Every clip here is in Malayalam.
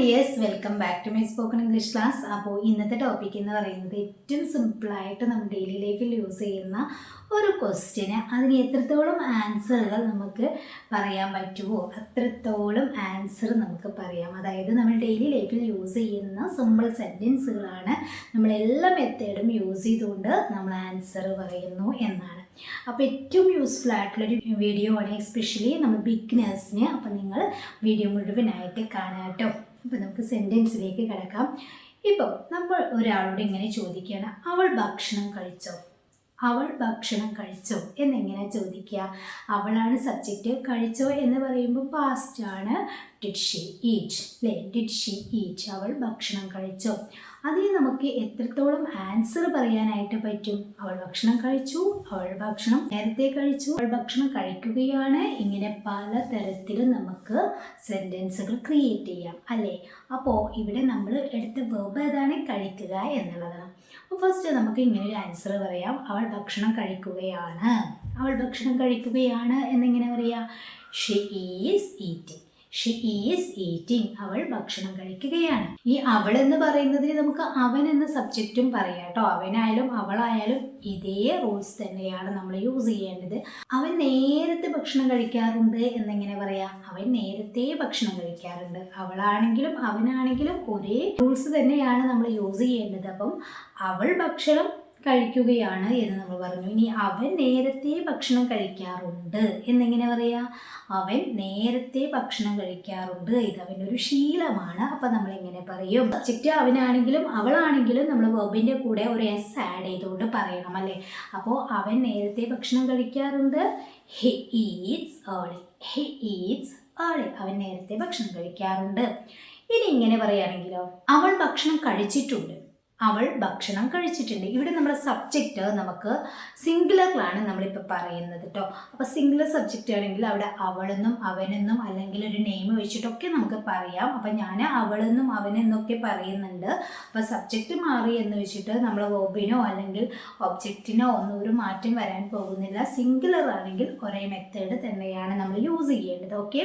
Dears welcome back to my spoken English class. അപ്പോൾ ഇന്നത്തെ ടോപ്പിക് എന്ന് പറയുന്നത് ഏറ്റവും സിമ്പിളായിട്ട് നമ്മൾ ഡെയിലി ലൈഫിൽ യൂസ് ചെയ്യുന്ന ഒരു ക്വസ്റ്റ്യന് അതിന് എത്രത്തോളം ആൻസറുകൾ നമുക്ക് പറയാൻ പറ്റുമോ അത്രത്തോളം ആൻസർ നമുക്ക് പറയാം. അതായത് നമ്മൾ ഡെയിലി ലൈഫിൽ യൂസ് ചെയ്യുന്ന സിമ്പിൾ സെന്റൻസുകളാണ് നമ്മൾ എല്ലാ മെത്തേഡും യൂസ് ചെയ്തുകൊണ്ട് നമ്മൾ ആൻസർ പറയുന്നു എന്നാണ്. അപ്പോൾ ഏറ്റവും യൂസ്ഫുൾ ആയിട്ടുള്ളൊരു വീഡിയോ ആണ് എസ്പെഷ്യലി നമ്മൾ ബിഗ്നേഴ്സിന് അപ്പോൾ നിങ്ങൾ വീഡിയോ മുഴുവനായിട്ട് കാണാം കേട്ടോ. അപ്പോൾ നമുക്ക് സെന്റൻസിലേക്ക് കിടക്കാം. ഇപ്പോൾ നമ്മൾ ഒരാളോട് ഇങ്ങനെ ചോദിക്കുകയാണ് അവൾ ഭക്ഷണം കഴിച്ചോ? അവൾ ഭക്ഷണം കഴിച്ചോ? എന്നെങ്ങനെ ചോദിക്കുക? അവളാണ് സബ്ജക്റ്റ് കഴിച്ചോ എന്ന് പറയുമ്പോൾ പാസ്റ്റ് ആണ്. ഡിഡ് ഷീ ഈറ്റ് അല്ലേ ഡിഡ് ഷീ ഈറ്റ് അവൾ ഭക്ഷണം കഴിച്ചോ? അതിന് നമുക്ക് എത്രത്തോളം ആൻസർ പറയാനായിട്ട് പറ്റും? അവൾ ഭക്ഷണം കഴിച്ചു അവൾ ഭക്ഷണം നേരത്തെ കഴിച്ചു അവൾ ഭക്ഷണം കഴിക്കുകയാണ്. ഇങ്ങനെ പല തരത്തിലും നമുക്ക് സെന്റൻസുകൾ ക്രിയേറ്റ് ചെയ്യാം അല്ലേ? അപ്പോൾ ഇവിടെ നമ്മൾ എടുത്ത വെർബ് ഏതാണ്? കഴിക്കുക എന്നുള്ളതാണ്. അപ്പോൾ ഫസ്റ്റ് നമുക്ക് ഇങ്ങനെ ഒരു ആൻസർ പറയാം. അവൾ ഭക്ഷണം കഴിക്കുകയാണ്. അവൾ ഭക്ഷണം കഴിക്കുകയാണ് എന്നിങ്ങനെ പറയാം. She is eating she is eating അവൾ ഭക്ഷണം കഴിക്കുകയാണ്. ഈ അവൾ എന്ന് പറയുന്നതിന് നമുക്ക് അവൻ എന്ന സബ്ജക്റ്റും പറയാം കേട്ടോ. അവനായാലും അവളായാലും ഇതേ റൂൾസ് തന്നെയാണ് നമ്മൾ യൂസ് ചെയ്യേണ്ടത്. അവൻ നേരത്തെ ഭക്ഷണം കഴിക്കാറുണ്ട് എന്നെങ്ങനെ പറയാം? അവൻ നേരത്തെ ഭക്ഷണം കഴിക്കാറുണ്ട്. അവളാണെങ്കിലും അവനാണെങ്കിലും ഒരേ റൂൾസ് തന്നെയാണ് നമ്മൾ യൂസ് ചെയ്യേണ്ടത്. അപ്പം അവൾ ഭക്ഷണം കഴിക്കുകയാണ് എന്ന് നമ്മൾ പറഞ്ഞു. ഇനി അവൻ നേരത്തെ ഭക്ഷണം കഴിക്കാറുണ്ട്. എന്നെങ്ങനെ പറയാ? അവൻ നേരത്തെ ഭക്ഷണം കഴിക്കാറുണ്ട്. ഇത് അവനൊരു ശീലമാണ്. അപ്പം നമ്മൾ എങ്ങനെ പറയും? സബ്ജക്റ്റ് അവനാണെങ്കിലും അവളാണെങ്കിലും നമ്മൾ വെർബിന്റെ കൂടെ ഒരു എസ് ആഡ് ചെയ്തുകൊണ്ട് പറയണം അല്ലേ? അപ്പോൾ അവൻ നേരത്തെ ഭക്ഷണം കഴിക്കാറുണ്ട്. He eats early he eats early അവൻ നേരത്തെ ഭക്ഷണം കഴിക്കാറുണ്ട്. ഇനി ഇങ്ങനെ പറയുകയാണെങ്കിലോ അവൾ ഭക്ഷണം കഴിച്ചിട്ടുണ്ട്. അവൾ ഭക്ഷണം കഴിച്ചിട്ടുണ്ട്. ഇവിടെ നമ്മുടെ സബ്ജക്റ്റ് നമുക്ക് സിംഗുലറിലാണ് നമ്മളിപ്പോൾ പറയുന്നത് കേട്ടോ അപ്പോൾ സിംഗുലർ സബ്ജക്റ്റ് ആണെങ്കിൽ അവിടെ അവളെന്നും അവനെന്നും അല്ലെങ്കിൽ ഒരു നെയിം വെച്ചിട്ടൊക്കെ നമുക്ക് പറയാം. അപ്പം ഞാൻ അവളെന്നും അവനെന്നൊക്കെ പറയുന്നുണ്ട്. അപ്പോൾ സബ്ജക്റ്റ് മാറി എന്ന് വെച്ചിട്ട് നമ്മൾ ഓബിനോ അല്ലെങ്കിൽ ഒബ്ജക്റ്റിനോ ഒന്നും ഒരു മാറ്റം വരാൻ പോകുന്നില്ല. സിംഗുലർ ആണെങ്കിൽ ഒരേ മെത്തേഡ് തന്നെയാണ് നമ്മൾ യൂസ് ചെയ്യേണ്ടത്. ഓക്കെ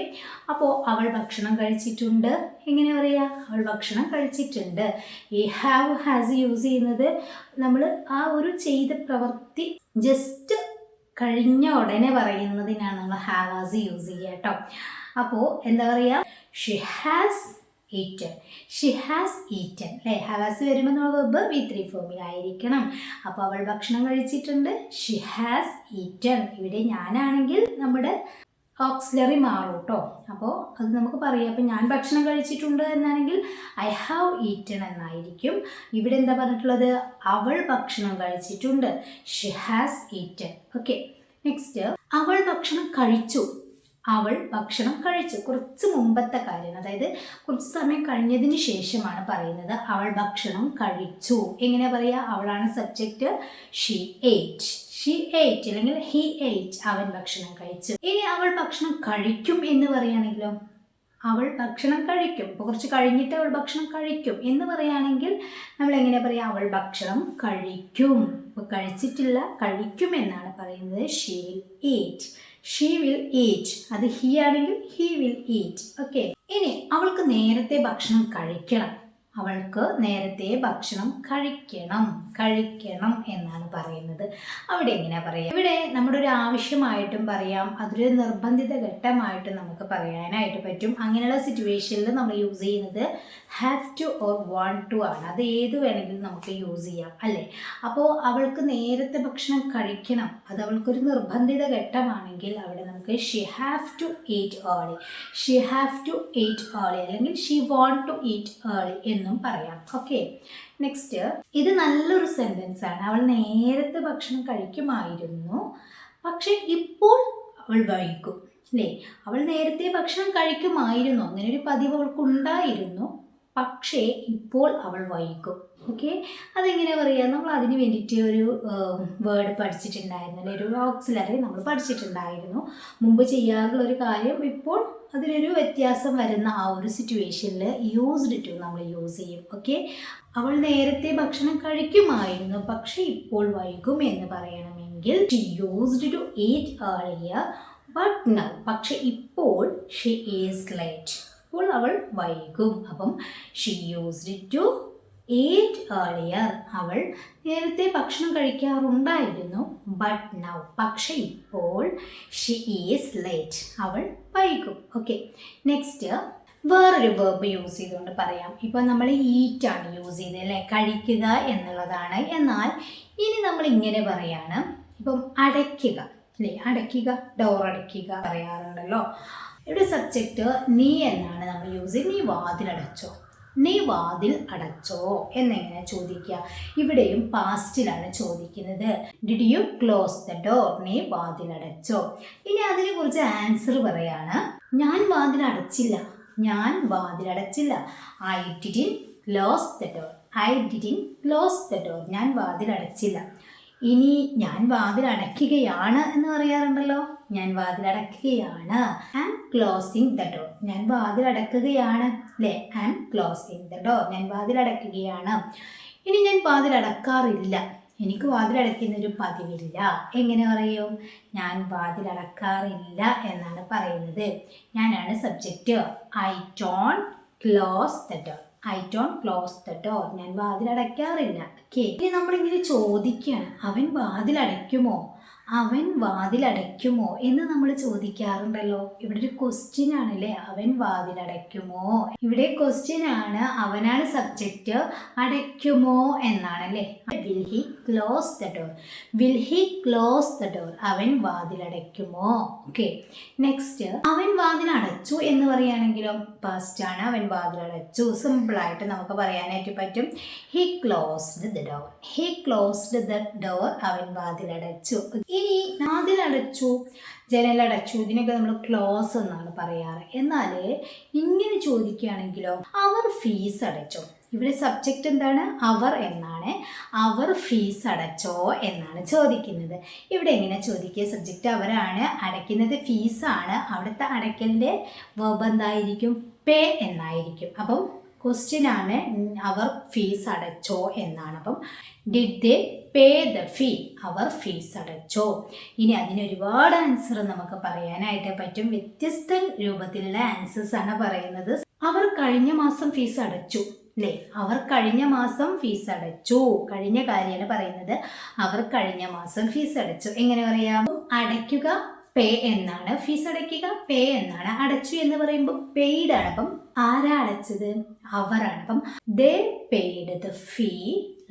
അപ്പോൾ അവൾ ഭക്ഷണം കഴിച്ചിട്ടുണ്ട്. എങ്ങനെ പറയുക അവൾ ഭക്ഷണം കഴിച്ചിട്ടുണ്ട്. ഈ ഹാവ് ഹാസ് യൂസ് ചെയ്യുന്നത് നമ്മൾ ആ ഒരു ചെയ്ത പ്രവൃത്തി ജസ്റ്റ് കഴിഞ്ഞ ഉടനെ പറയുന്നതിനാണ് നമ്മൾ ഹാവ് ഹാസ് യൂസ് ചെയ്യുക കേട്ടോ. അപ്പോൾ എന്താ പറയുക she has eaten she has eaten അല്ലേ? ഹാസ് വരുമ്പോൾ നമ്മൾ വെബ് വി ത്രീ ഫോമിലായിരിക്കണം അപ്പോൾ അവൾ ഭക്ഷണം കഴിച്ചിട്ടുണ്ട്. ഷി ഹാസ് ഈറ്റൻ ഇവിടെ ഞാനാണെങ്കിൽ നമ്മുടെ ഓക്സിലറി മാറും കേട്ടോ അപ്പോൾ അത് നമുക്ക് പറയാം. അപ്പോൾ ഞാൻ ഭക്ഷണം കഴിച്ചിട്ടുണ്ട് എന്നാണെങ്കിൽ ഐ ഹാവ് ഈറ്റൺ എന്നായിരിക്കും. ഇവിടെ എന്താ പറഞ്ഞിട്ടുള്ളത്? അവൾ ഭക്ഷണം കഴിച്ചിട്ടുണ്ട്. She has eaten okay next അവൾ ഭക്ഷണം കഴിച്ചു. അവൾ ഭക്ഷണം കഴിച്ചു. കുറച്ച് മുമ്പത്തെ കാര്യം അതായത് കുറച്ച് സമയം കഴിഞ്ഞതിന് ശേഷമാണ് പറയുന്നത് അവൾ ഭക്ഷണം കഴിച്ചു. എങ്ങനെ പറയുക അവളാണ് subject she ate she ate അല്ലെങ്കിൽ ഹി എയ്റ്റ് അവൻ ഭക്ഷണം കഴിച്ചു. ഇനി അവൾ ഭക്ഷണം കഴിക്കും എന്ന് പറയുകയാണെങ്കിലോ? അവൾ ഭക്ഷണം കഴിക്കും. ഇപ്പോൾ കുറച്ച് കഴിഞ്ഞിട്ട് അവൾ ഭക്ഷണം കഴിക്കും എന്ന് പറയുകയാണെങ്കിൽ നമ്മൾ എങ്ങനെ പറയാം? അവൾ ഭക്ഷണം കഴിക്കും. ഇപ്പോൾ കഴിച്ചിട്ടില്ല കഴിക്കും എന്നാണ് പറയുന്നത്. She will eat she will eat അത് ഹി ആണെങ്കിൽ ഹി വിൽ ഈറ്റ് ഓക്കെ ഇനി അവൾക്ക് നേരത്തെ ഭക്ഷണം കഴിക്കണം. അവൾക്ക് നേരത്തെ ഭക്ഷണം കഴിക്കണം കഴിക്കണം എന്നാണ് പറയുന്നത്. അവിടെ എങ്ങനെ പറയാം? ഇവിടെ നമ്മുടെ ഒരു ആവശ്യമായിട്ടും പറയാം അതൊരു നിർബന്ധിത ഘട്ടമായിട്ടും നമുക്ക് പറയാനായിട്ട് പറ്റും. അങ്ങനെയുള്ള സിറ്റുവേഷനിൽ നമ്മൾ യൂസ് ചെയ്യുന്നത് have to or want to ആണ്. അത് ഏത് വേണമെങ്കിലും നമുക്ക് യൂസ് ചെയ്യാം അല്ലേ? അപ്പോൾ അവൾക്ക് നേരത്തെ ഭക്ഷണം കഴിക്കണം അത് അവൾക്കൊരു നിർബന്ധിത ഘട്ടമാണെങ്കിൽ അവിടെ നമുക്ക് she have to eat early she have to eat early അല്ലെങ്കിൽ she want to eat early എന്നും പറയാം. ഓക്കെ നെക്സ്റ്റ് ഇത് നല്ലൊരു സെന്റൻസ് ആണ്. അവൾ നേരത്തെ ഭക്ഷണം കഴിക്കുമായിരുന്നു. പക്ഷേ ഇപ്പോൾ അവൾ വൈകും. അല്ലേ? അവൾ നേരത്തെ ഭക്ഷണം കഴിക്കുമായിരുന്നു. അങ്ങനെ ഒരു പതിവ് അവൾക്കുണ്ടായിരുന്നു. പക്ഷേ ഇപ്പോൾ അവൾ വൈകും. ഓക്കെ അതെങ്ങനെ പറയുക നമ്മൾ അതിന് വേണ്ടിയിട്ട് ഒരു വേർഡ് പഠിച്ചിട്ടുണ്ടായിരുന്നു. അല്ലെ? ഒരു ഓക്സിലറി നമ്മൾ പഠിച്ചിട്ടുണ്ടായിരുന്നു. മുമ്പ് ചെയ്യാറുള്ള ഒരു കാര്യം ഇപ്പോൾ അതിനൊരു വ്യത്യാസം വരുന്ന ആ ഒരു സിറ്റുവേഷനിൽ യൂസ്ഡ് ടു നമ്മൾ യൂസ് ചെയ്യും. ഓക്കെ അവൾ നേരത്തെ ഭക്ഷണം കഴിക്കുമായിരുന്നു. പക്ഷെ ഇപ്പോൾ വൈകും എന്ന് പറയണമെങ്കിൽ she used to ate earlier but now പക്ഷെ ഇപ്പോൾ ഷി ഈസ് ലേറ്റ് അപ്പോൾ അവൾ വൈകും. അപ്പം she used to ate earlier അവൾ നേരത്തെ ഭക്ഷണം കഴിക്കാറുണ്ടായിരുന്നു ബട്ട് നൗ പക്ഷെ ഇപ്പോൾ ഷി ഈസ് ലേറ്റ് അവൾ വൈകും. ഓക്കെ നെക്സ്റ്റ് വേറൊരു വേർബ് യൂസ് ചെയ്തുകൊണ്ട് പറയാം. ഇപ്പം നമ്മൾ ഈറ്റ് ആണ് യൂസ് ചെയ്തത് അല്ലേ? കഴിക്കുക എന്നുള്ളതാണ്. എന്നാൽ ഇനി നമ്മൾ ഇങ്ങനെ പറയാണ്. ഇപ്പം അടയ്ക്കുക അല്ലേ? അടയ്ക്കുക ഡോർ അടയ്ക്കുക പറയാറുണ്ടല്ലോ. ഇവിടെ സബ്ജക്റ്റ് നീ എന്നാണ് നമ്മൾ യൂസ് ചെയ്യുന്നത് നീ വാതിലടച്ചോ. നീ വാതിൽ അടച്ചോ എന്നെങ്ങനെ ചോദിക്കുക. ഇവിടെയും പാസ്റ്റിലാണ് ചോദിക്കുന്നത്. Did you close the door നീ വാതിൽ അടച്ചോ. ഇനി അതിനെ കുറിച്ച് ആൻസർ പറയാണ്. ഞാൻ വാതിൽ അടച്ചില്ല. ഞാൻ വാതിൽ അടച്ചില്ല. I didn't close the door I didn't close the door ഞാൻ വാതിൽ അടച്ചില്ല. ഇനി ഞാൻ വാതിൽ അടയ്ക്കുകയാണ് എന്ന് പറയാറുണ്ടല്ലോ. ഞാൻ വാതിലടക്കുകയാണ്. I am closing the door ഞാൻ വാതിലടക്കുകയാണ്. അല്ലേ I am closing the door ഞാൻ വാതിലടക്കുകയാണ്. ഇനി ഞാൻ വാതിലടക്കാറില്ല. എനിക്ക് ഒരു പതിവില്ല. എങ്ങനെ പറയും? ഞാൻ വാതിലടക്കാറില്ല എന്നാണ് പറയുന്നത്. ഞാനാണ് subject I don't close the door I don't close the door ഞാൻ വാതിൽ അടയ്ക്കാറില്ല ഓക്കെ ഇനി നമ്മളിങ്ങനെ ചോദിക്കുകയാണ് അവൻ വാതിൽ അടയ്ക്കുമോ അവൻ വാതിലടയ്ക്കുമോ എന്ന് നമ്മൾ ചോദിക്കാറുണ്ടല്ലോ. ഇവിടെ ഒരു ക്വസ്റ്റ്യൻ ആണല്ലേ? അവൻ വാതിലടയ്ക്കുമോ? ഇവിടെ ക്വസ്റ്റ്യൻ ആണ് അവനാണ് സബ്ജക്റ്റ് അടയ്ക്കുമോ എന്നാണല്ലേ? Will he close the door will he close the door അവൻ വാതിലടയ്ക്കുമോ? ഓക്കെ നെക്സ്റ്റ് അവൻ വാതിലടച്ചു എന്ന് പറയുകയാണെങ്കിലോ? ഫസ്റ്റ് ആണ് അവൻ വാതിലടച്ചു. സിമ്പിളായിട്ട് നമുക്ക് പറയാനായിട്ട് പറ്റും. He closed the door he closed the door അവൻ വാതിൽ അടച്ചു ഇനി നാതിലടച്ചു ജനലടച്ചു ഇതിനൊക്കെ നമ്മൾ ക്ലോസ് എന്നാണ് പറയാറ്. എന്നാൽ ഇങ്ങനെ ചോദിക്കുകയാണെങ്കിലോ അവർ ഫീസ് അടച്ചോ? ഇവിടെ സബ്ജക്റ്റ് എന്താണ്? അവർ എന്നാണ്. അവർ ഫീസ് അടച്ചോ എന്നാണ് ചോദിക്കുന്നത്. ഇവിടെ എങ്ങനെ ചോദിക്കുക? സബ്ജക്റ്റ് അവരാണ് അടയ്ക്കുന്നത് ഫീസാണ് അവിടുത്തെ അടയ്ക്കലിന്റെ വേബ് എന്തായിരിക്കും? പേ എന്നായിരിക്കും. അപ്പം ക്വസ്റ്റ്യൻ ആണ് അവർ ഫീസ് അടച്ചോ എന്നാണ്. അപ്പം did they pay the fee our fees അടച്ചോ. ഇനി അതിന് ഒരുപാട് ആൻസർ നമുക്ക് പറയാനായിട്ട് പറ്റും. വ്യത്യസ്ത രൂപത്തിലുള്ള ആൻസേഴ്സ് ആണ് പറയുന്നത്. അവർ കഴിഞ്ഞ മാസം ഫീസ് അടച്ചു അല്ലേ അവർ കഴിഞ്ഞ മാസം ഫീസ് അടച്ചു. കഴിഞ്ഞ കാര്യമാണ് പറയുന്നത്. അവർ കഴിഞ്ഞ മാസം ഫീസ് അടച്ചു. എങ്ങനെ പറയാം? അടയ്ക്കുക പേ എന്നാണ്. ഫീസ് അടയ്ക്കുക പേ എന്നാണ്. അടച്ചു എന്ന് പറയുമ്പോൾ പെയ്ഡ് ആണ്. അപ്പം ആരാ അടച്ചത്? അവരാണ് അപ്പം they paid the fee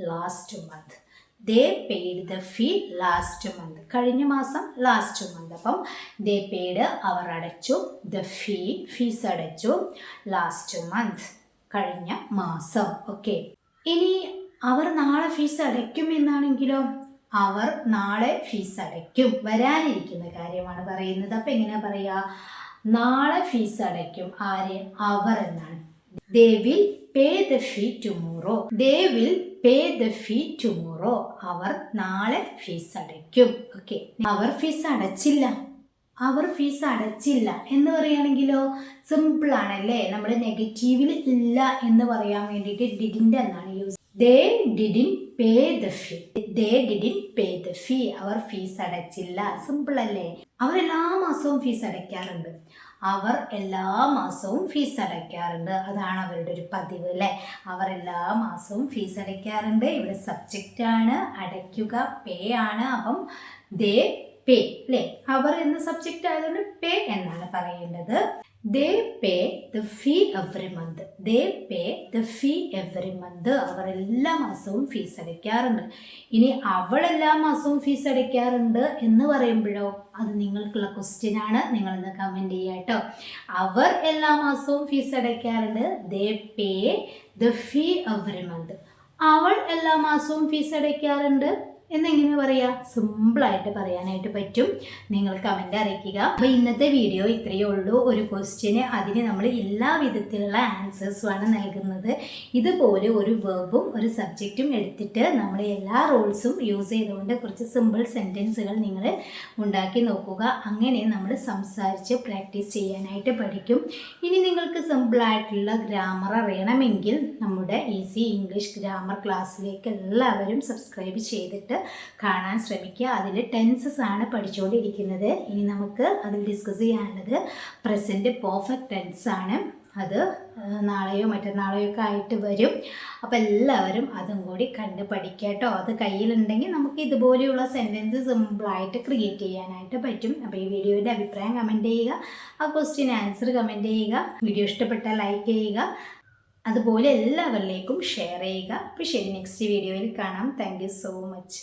last month they paid the fee last month കഴിഞ്ഞ മാസം ലാസ്റ്റ് മന്ത് അപ്പം ദേ പെയ്ഡ് അവർ അടച്ചു. ദ ഫീ ഫീസ് അടച്ചു ലാസ്റ്റ് മന്ത് കഴിഞ്ഞ മാസം. ഓക്കെ ഇനി അവർ നാളെ ഫീസ് അടയ്ക്കും എന്നാണെങ്കിലോ? അവർ നാളെ ഫീസ് അടയ്ക്കും വരാനിരിക്കുന്ന കാര്യമാണ് പറയുന്നത്. അപ്പം എങ്ങനെയാ പറയുക നാളെ ഫീസ് അടയ്ക്കും ആര്? അവർ എന്നാണ്. They will pay the fee tomorrow they will pay the fee tomorrow അവർ നാളെ ഫീസ് അടയ്ക്കും ഓക്കെ അവർ ഫീസ് അടച്ചില്ല അവർ ഫീസ് അടച്ചില്ല എന്ന് പറയുകയാണെങ്കിലോ സിമ്പിൾ ആണല്ലേ. നമ്മൾ നെഗറ്റീവിൽ ഇല്ല എന്ന് പറയാൻ വേണ്ടിയിട്ട് ഡിഡിന്റെ എന്നാണ് use they didn't pay the fee. They didn't pay the fee. Our fees അടച്ചില്ല. സിമ്പിൾ അല്ലേ? അവർ എല്ലാ മാസവും ഫീസ് അടയ്ക്കാറുണ്ട്. അവർ എല്ലാ മാസവും ഫീസ് അടയ്ക്കാറുണ്ട്. അതാണ് അവരുടെ ഒരു പതിവ് അല്ലേ? അവർ എല്ലാ മാസവും ഫീസ് അടയ്ക്കാറുണ്ട്. ഇവിടെ സബ്ജക്റ്റ് ആണ്. അടയ്ക്കുക പേ ആണ്. അപ്പം ദേ പേ അല്ലേ? അവർ എന്ന സബ്ജക്റ്റ് ആയതുകൊണ്ട് പേ എന്നാണ് പറയേണ്ടത്. They pay the fee every month they pay the fee every month അവർ എല്ലാ മാസവും ഫീസ് അടയ്ക്കാറുണ്ട്. ഇനി അവൾ എല്ലാ മാസവും ഫീസ് അടയ്ക്കാറുണ്ട് എന്ന് പറയുമ്പോഴോ അത് നിങ്ങൾക്കുള്ള ക്വസ്റ്റ്യൻ ആണ്. നിങ്ങളൊന്ന് കമന്റ് ചെയ്യുക കേട്ടോ. അവർ എല്ലാ മാസവും fees അടയ്ക്കാറുണ്ട്. They pay the fee every month അവൾ എല്ലാ മാസവും ഫീസ് അടയ്ക്കാറുണ്ട്. എന്നെങ്ങനെ പറയാ? സിമ്പിളായിട്ട് പറയാനായിട്ട് പറ്റും. നിങ്ങൾ കമന്റ് അറിയിക്കുക. അപ്പോൾ ഇന്നത്തെ വീഡിയോ ഇത്രയേ ഉള്ളൂ. ഒരു ക്വസ്റ്റ്യന് അതിന് നമ്മൾ എല്ലാ വിധത്തിലുള്ള ആൻസേഴ്സുമാണ് നൽകുന്നത്. ഇതുപോലെ ഒരു വേർബും ഒരു സബ്ജക്റ്റും എടുത്തിട്ട് നമ്മൾ എല്ലാ റോൾസും യൂസ് ചെയ്തുകൊണ്ട് കുറച്ച് സിമ്പിൾ സെന്റൻസുകൾ നിങ്ങൾ ഉണ്ടാക്കി നോക്കുക. അങ്ങനെ നമ്മൾ സംസാരിച്ച് പ്രാക്ടീസ് ചെയ്യാനായിട്ട് പഠിക്കും. ഇനി നിങ്ങൾക്ക് സിമ്പിളായിട്ടുള്ള ഗ്രാമർ അറിയണമെങ്കിൽ നമ്മുടെ ഈസി ഇംഗ്ലീഷ് ഗ്രാമർ ക്ലാസ്സിലേക്ക് എല്ലാവരും സബ്സ്ക്രൈബ് ചെയ്തിട്ട് കാണാൻ ശ്രമിക്കുക. അതിൽ ടെൻസസ് ആണ് പഠിച്ചുകൊണ്ടിരിക്കുന്നത് ഇനി നമുക്ക് അതിൽ ഡിസ്കസ് ചെയ്യാനുള്ളത് പ്രസന്റ് പെർഫെക്റ്റ് ടെൻസ് ആണ്. അത് നാളെയോ മറ്റന്നാളെയോ ഒക്കെ ആയിട്ട് വരും. അപ്പോൾ എല്ലാവരും അതും കൂടി കണ്ട് പഠിക്കാട്ടോ അത് കയ്യിലുണ്ടെങ്കിൽ നമുക്ക് ഇതുപോലെയുള്ള സെന്റൻസ് സിമ്പിളായിട്ട് ക്രിയേറ്റ് ചെയ്യാനായിട്ട് പറ്റും. അപ്പോൾ ഈ വീഡിയോയുടെ അഭിപ്രായം കമന്റ് ചെയ്യുക. ആ ക്വസ്റ്റ്യൻ ആൻസർ കമന്റ് ചെയ്യുക. വീഡിയോ ഇഷ്ടപ്പെട്ടാൽ ലൈക്ക് ചെയ്യുക. അതുപോലെ എല്ലാവരിലേക്കും ഷെയർ ചെയ്യുക. അപ്പോൾ ശരി നെക്സ്റ്റ് വീഡിയോയിൽ കാണാം. Thank so much